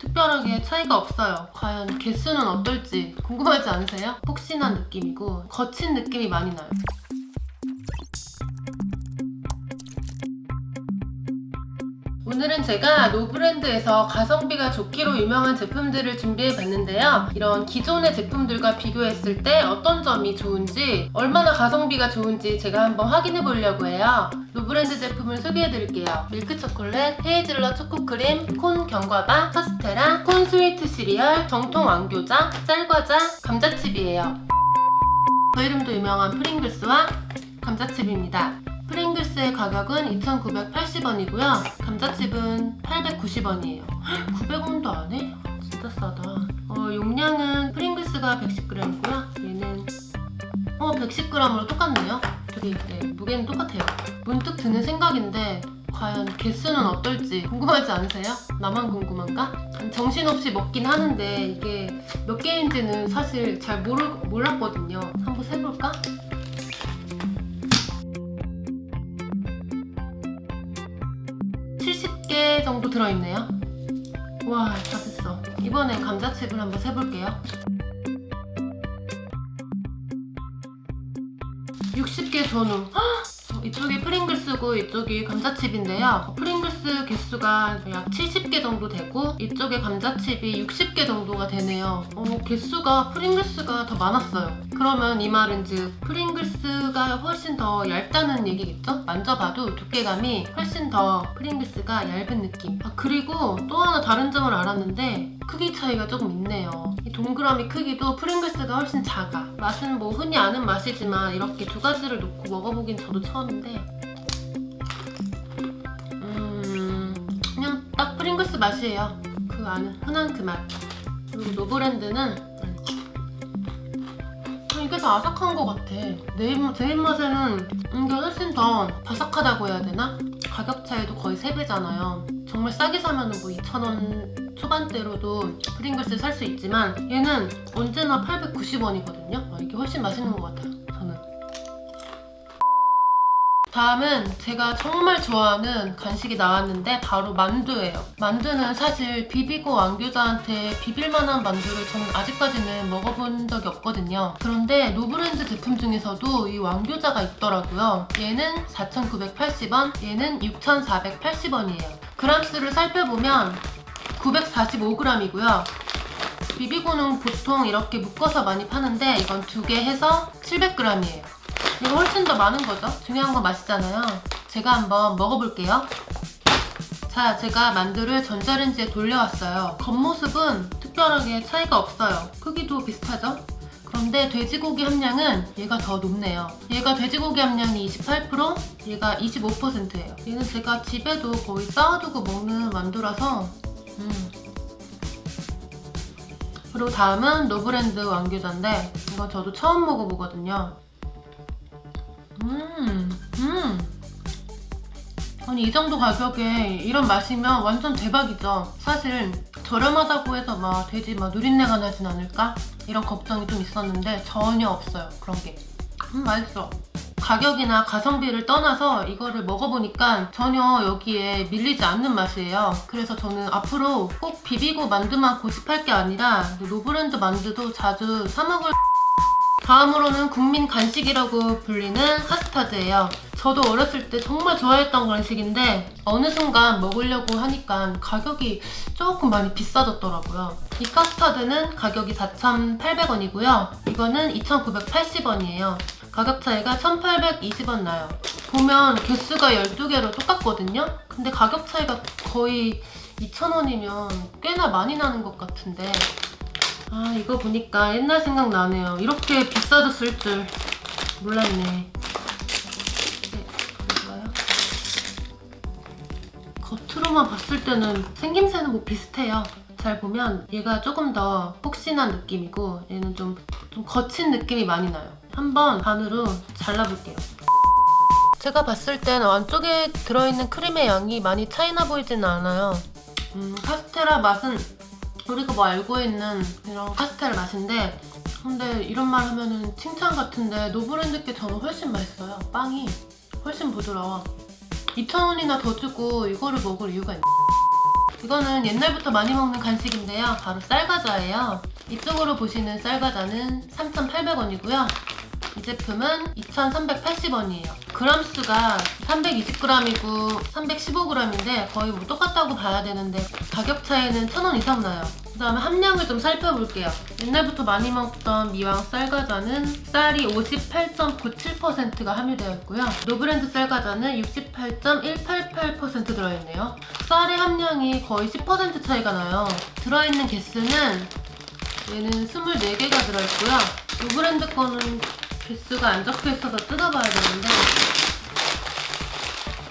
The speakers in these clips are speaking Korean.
특별하게 차이가 없어요. 과연 개수는 어떨지 궁금하지 않으세요? 폭신한 느낌이고 거친 느낌이 많이 나요. 오늘은 제가 노브랜드에서 가성비가 좋기로 유명한 제품들을 준비해 봤는데요. 이런 기존의 제품들과 비교했을 때 어떤 점이 좋은지, 얼마나 가성비가 좋은지 제가 한번 확인해 보려고 해요. 노브랜드 제품을 소개해 드릴게요. 밀크 초콜릿, 헤이즐넛 초코크림, 콘 견과바, 카스테라, 콘 스위트 시리얼, 정통 왕교자, 쌀과자, 감자칩이에요. 그 이름도 유명한 프링글스와 감자칩입니다. 프링글스의 가격은 2,980원이고요. 감자칩은 890원이에요. 900원도 안 해? 진짜 싸다. 어, 용량은 프링글스가 110g이고요. 얘는 어 110g으로 똑같네요. 되게 네, 무게는 똑같아요. 문득 드는 생각인데 과연 개수는 어떨지 궁금하지 않으세요? 나만 궁금한가? 정신없이 먹긴 하는데 이게 몇 개인지는 사실 잘 모르, 몰랐거든요. 한번 세볼까? 개 정도 들어있네요. 와, 다 됐어. 이번엔 감자칩을 한번 세볼게요. 60개 전후. 헉! 이쪽이 프링글스고 이쪽이 감자칩인데요. 프링글스 개수가 약 70개 정도 되고 이쪽에 감자칩이 60개 정도가 되네요. 어, 개수가 프링글스가 더 많았어요. 그러면 이 말은 즉 프링글스가 훨씬 더 얇다는 얘기겠죠? 만져봐도 두께감이 훨씬 더 프링글스가 얇은 느낌. 아, 그리고 또 하나 다른 점을 알았는데 크기 차이가 조금 있네요. 이 동그라미 크기도 프링글스가 훨씬 작아. 맛은 뭐 흔히 아는 맛이지만 이렇게 두 가지를 놓고 먹어보긴 저도 처음인데 음 그냥 딱 프링글스 맛이에요. 그 아는 흔한 그 맛. 그리고 노브랜드는 아, 이게 더 아삭한 것 같아. 내, 입- 제 입맛에는 이게 훨씬 더 바삭하다고 해야 되나? 가격 차이도 거의 3배잖아요. 정말 싸게 사면은 뭐 2,000원 초반대로도 프링글스 살 수 있지만 얘는 언제나 890원이거든요. 이게 훨씬 맛있는 것 같아요. 저는. 다음은 제가 정말 좋아하는 간식이 나왔는데 바로 만두예요. 만두는 사실 비비고 왕교자한테 비빌만한 만두를 저는 아직까지는 먹어본 적이 없거든요. 그런데 노브랜드 제품 중에서도 이 왕교자가 있더라고요. 얘는 4,980원, 얘는 6,480원이에요. 그람수를 살펴보면 945g이고요. 비비고는 보통 이렇게 묶어서 많이 파는데 이건 두 개 해서 700g이에요. 이거 훨씬 더 많은 거죠? 중요한 건 맛이잖아요. 제가 한번 먹어볼게요. 자, 제가 만두를 전자레인지에 돌려왔어요. 겉모습은 특별하게 차이가 없어요. 크기도 비슷하죠? 그런데 돼지고기 함량은 얘가 더 높네요. 얘가 돼지고기 함량이 28%, 얘가 25%예요. 얘는 제가 집에도 거의 쌓아두고 먹는 만두라서 음. 그리고 다음은 노브랜드 왕교자인데 이건 저도 처음 먹어보거든요. 음, 음. 아니 이 정도 가격에 이런 맛이면 완전 대박이죠. 사실 저렴하다고 해서 막 돼지 막 누린내가 나진 않을까? 이런 걱정이 좀 있었는데 전혀 없어요. 그런 게. 음, 맛있어. 가격이나 가성비를 떠나서 이거를 먹어보니까 전혀 여기에 밀리지 않는 맛이에요. 그래서 저는 앞으로 꼭 비비고 만두만 고집할 게 아니라 노브랜드 만두도 자주 사먹을 다음으로는 국민 간식이라고 불리는 카스타드예요. 저도 어렸을 때 정말 좋아했던 간식인데 어느 순간 먹으려고 하니까 가격이 조금 많이 비싸졌더라고요. 이 카스타드는 가격이 4,800원이고요. 이거는 2,980원이에요. 가격 차이가 1,820원 나요. 보면 개수가 12개로 똑같거든요? 근데 가격 차이가 거의 2,000원이면 꽤나 많이 나는 것 같은데 아 이거 보니까 옛날 생각 나네요. 이렇게 비싸졌을 줄 몰랐네. 네? 겉으로만 봤을 때는 생김새는 뭐 비슷해요. 잘 보면 얘가 조금 더 폭신한 느낌이고 얘는 좀, 좀 거친 느낌이 많이 나요. 한번 반으로 잘라볼게요. 제가 봤을 땐 안쪽에 들어있는 크림의 양이 많이 차이나 보이지는 않아요. 음, 카스테라 맛은 우리가 뭐 알고 있는 이런 카스테라 맛인데 근데 이런 말 하면은 칭찬 같은데 노브랜드 게 저는 훨씬 맛있어요. 빵이 훨씬 부드러워. 2,000원이나 더 주고 이거를 먹을 이유가 있나? 이거는 옛날부터 많이 먹는 간식인데요. 바로 쌀과자예요. 이쪽으로 보시는 쌀과자는 3,800원이고요. 이 제품은 2,380원이에요. 그람수가 320g이고 315g인데 거의 뭐 똑같다고 봐야 되는데 가격 차이는 1,000원 이상 나요. 그 다음에 함량을 좀 살펴볼게요. 옛날부터 많이 먹던 미왕 쌀과자는 쌀이 58.97%가 함유되어 있고요. 노브랜드 쌀과자는 68.188% 들어있네요. 쌀의 함량이 거의 10% 차이가 나요. 들어있는 개수는 얘는 24개가 들어있고요. 노브랜드 거는 개수가 안 적혀 있어서 뜯어봐야 되는데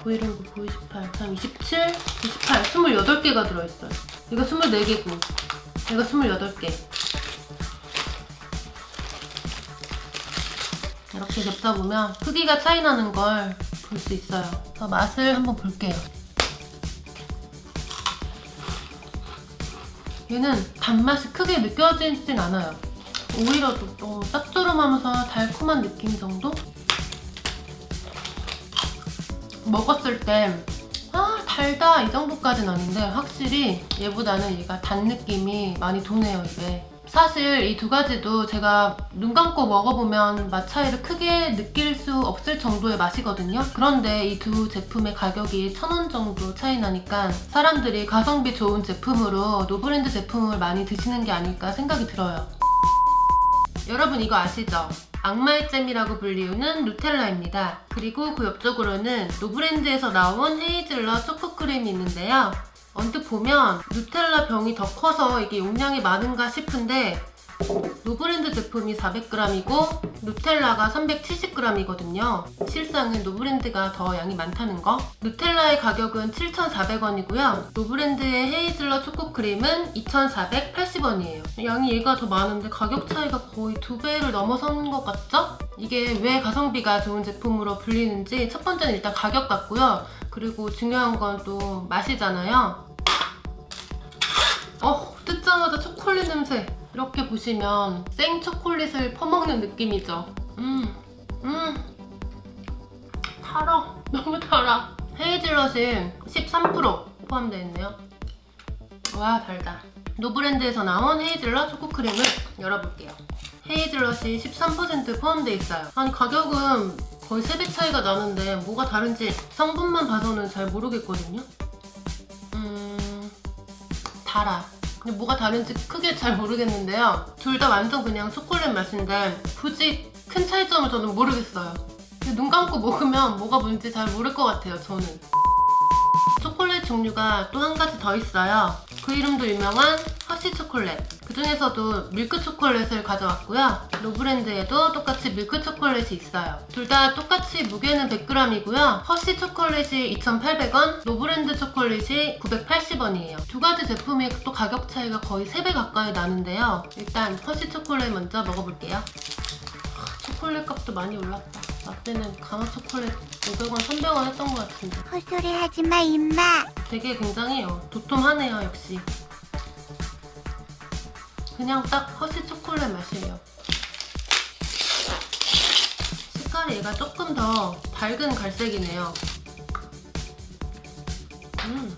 보이는 거 보이 18, 3, 27, 28, 28개가 들어있어요. 이거 24개고 이거 28개. 이렇게 겹다 보면 크기가 차이 나는 걸 볼 수 있어요. 맛을 한번 볼게요. 얘는 단맛이 크게 느껴지진 않아요. 오히려 좀, 좀 짭조름하면서 달콤한 느낌 정도? 먹었을 때, 아, 달다! 이 정도까지는 아닌데, 확실히 얘보다는 얘가 단 느낌이 많이 도네요, 입에. 사실 이 두 가지도 제가 눈 감고 먹어보면 맛 차이를 크게 느낄 수 없을 정도의 맛이거든요. 그런데 이 두 제품의 가격이 천 원 정도 차이 나니까 사람들이 가성비 좋은 제품으로 노브랜드 제품을 많이 드시는 게 아닐까 생각이 들어요. 여러분 이거 아시죠? 악마의 잼이라고 불리우는 누텔라입니다. 그리고 그 옆쪽으로는 노브랜드에서 나온 헤이즐넛 초코크림이 있는데요. 언뜻 보면 누텔라 병이 더 커서 이게 용량이 많은가 싶은데 노브랜드 제품이 400g이고 누텔라가 370g이거든요. 실상은 노브랜드가 더 양이 많다는 거. 누텔라의 가격은 7,400원이고요. 노브랜드의 헤이즐넛 초코크림은 2,480원이에요. 양이 얘가 더 많은데 가격 차이가 거의 두 배를 넘어서는 것 같죠? 이게 왜 가성비가 좋은 제품으로 불리는지 첫 번째는 일단 가격 같고요. 그리고 중요한 건 또 맛이잖아요. 어, 뜯자마자 초콜릿 냄새. 이렇게 보시면 생 초콜릿을 퍼먹는 느낌이죠. 음, 음. 달아. 너무 달아. 헤이즐넛이 13% 포함되어 있네요. 와, 달다. 노브랜드에서 나온 헤이즐넛 초코크림을 열어볼게요. 헤이즐넛이 13% 포함되어 있어요. 아니, 가격은 거의 3배 차이가 나는데 뭐가 다른지 성분만 봐서는 잘 모르겠거든요. 음, 달아. 근데 뭐가 다른지 크게 잘 모르겠는데요. 둘 다 완전 그냥 초콜릿 맛인데 굳이 큰 차이점을 저는 모르겠어요. 눈 감고 먹으면 뭐가 뭔지 잘 모를 것 같아요, 저는. 초콜릿 종류가 또 한 가지 더 있어요. 그 이름도 유명한 허쉬 초콜릿. 그 중에서도 밀크 초콜릿을 가져왔고요. 노브랜드에도 똑같이 밀크 초콜릿이 있어요. 둘 다 똑같이 무게는 100g이고요. 허쉬 초콜릿이 2,800원, 노브랜드 초콜릿이 980원이에요. 두 가지 제품이 또 가격 차이가 거의 3배 가까이 나는데요. 일단 허쉬 초콜릿 먼저 먹어볼게요. 하, 초콜릿 값도 많이 올랐다. 나 때는 가나 초콜릿 500원, 300원 했던 것 같은데. 헛소리 하지 마, 임마. 되게 굉장해요. 도톰하네요, 역시. 그냥 딱 허쉬 초콜릿 맛이에요. 색깔이 얘가 조금 더 밝은 갈색이네요. 음.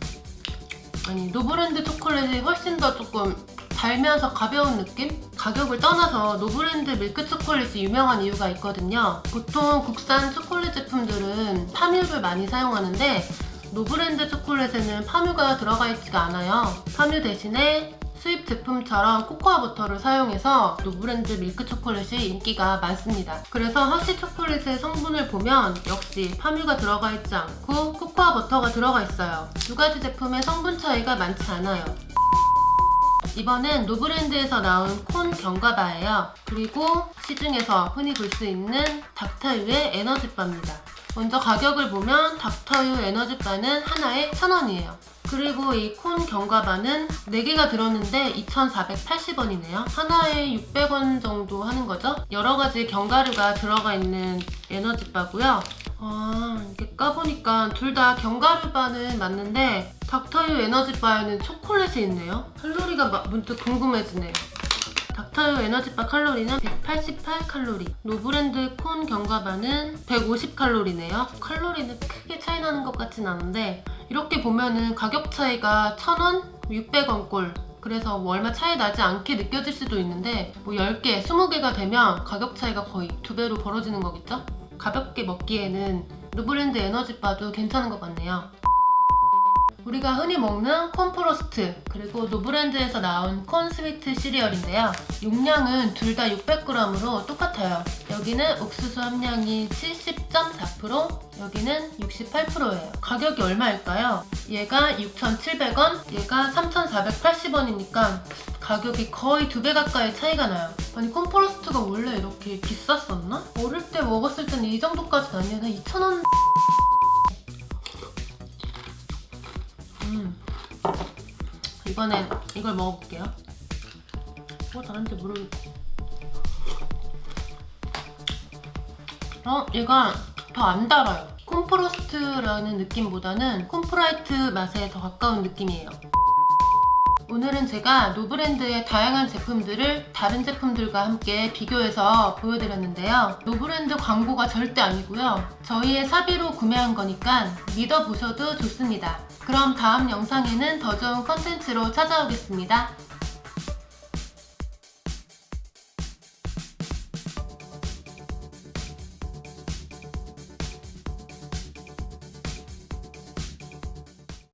아니, 노브랜드 초콜릿이 훨씬 더 조금 달면서 가벼운 느낌? 가격을 떠나서 노브랜드 밀크 초콜릿이 유명한 이유가 있거든요. 보통 국산 초콜릿 제품들은 파뮤를 많이 사용하는데 노브랜드 초콜릿에는 파뮤가 들어가 있지가 않아요. 파뮤 대신에 수입 제품처럼 코코아 버터를 사용해서 노브랜드 밀크 초콜릿이 인기가 많습니다. 그래서 허쉬 초콜릿의 성분을 보면 역시 파뮤가 들어가 있지 않고 코코아 버터가 들어가 있어요. 두 가지 제품의 성분 차이가 많지 않아요. 이번엔 노브랜드에서 나온 콘 견과바예요. 그리고 시중에서 흔히 볼 수 있는 닥터유의 에너지바입니다. 먼저 가격을 보면 닥터유 에너지바는 하나에 1,000원이에요. 그리고 이콘 견과바는 4개가 들었는데 2,480원이네요. 하나에 600원 정도 하는 거죠. 여러 가지 견과류가 들어가 있는 에너지바고요. 아, 이게 까보니까 둘 다 견과류바는 맞는데 닥터유 에너지바에는 초콜릿이 있네요. 칼로리가 마- 문득 궁금해지네요. 닥터유 에너지바 칼로리는 188칼로리. 노브랜드 콘 견과바는 150칼로리네요. 칼로리는 크게 차이 나는 것 같진 않은데 이렇게 보면은 가격 차이가 1,000원, 600원 꼴. 그래서 뭐 얼마 차이 나지 않게 느껴질 수도 있는데 뭐 10개, 20개가 되면 가격 차이가 거의 두 배로 벌어지는 거겠죠? 가볍게 먹기에는 노브랜드 에너지바도 괜찮은 것 같네요. 우리가 흔히 먹는 콘프로스트 그리고 노브랜드에서 나온 콘 스위트 시리얼인데요. 용량은 둘 다 600g으로 똑같아요. 여기는 옥수수 함량이 70.4%, 여기는 68%예요. 가격이 얼마일까요? 얘가 6,700원, 얘가 3,480원이니까 가격이 거의 두 배 가까이 차이가 나요. 아니 콘프로스트가 원래 이렇게 비쌌었나? 어릴 때 먹었을 때는 이 정도까지는 아니야. 2,000원 이번엔 이걸 먹어볼게요. 뭐 다른지 모르겠고. 어, 얘가 더 안 달아요. 콤프로스트라는 느낌보다는 콤프라이트 맛에 더 가까운 느낌이에요. 오늘은 제가 노브랜드의 다양한 제품들을 다른 제품들과 함께 비교해서 보여드렸는데요. 노브랜드 광고가 절대 아니고요. 저희의 사비로 구매한 거니까 믿어보셔도 좋습니다. 그럼 다음 영상에는 더 좋은 컨텐츠로 찾아오겠습니다.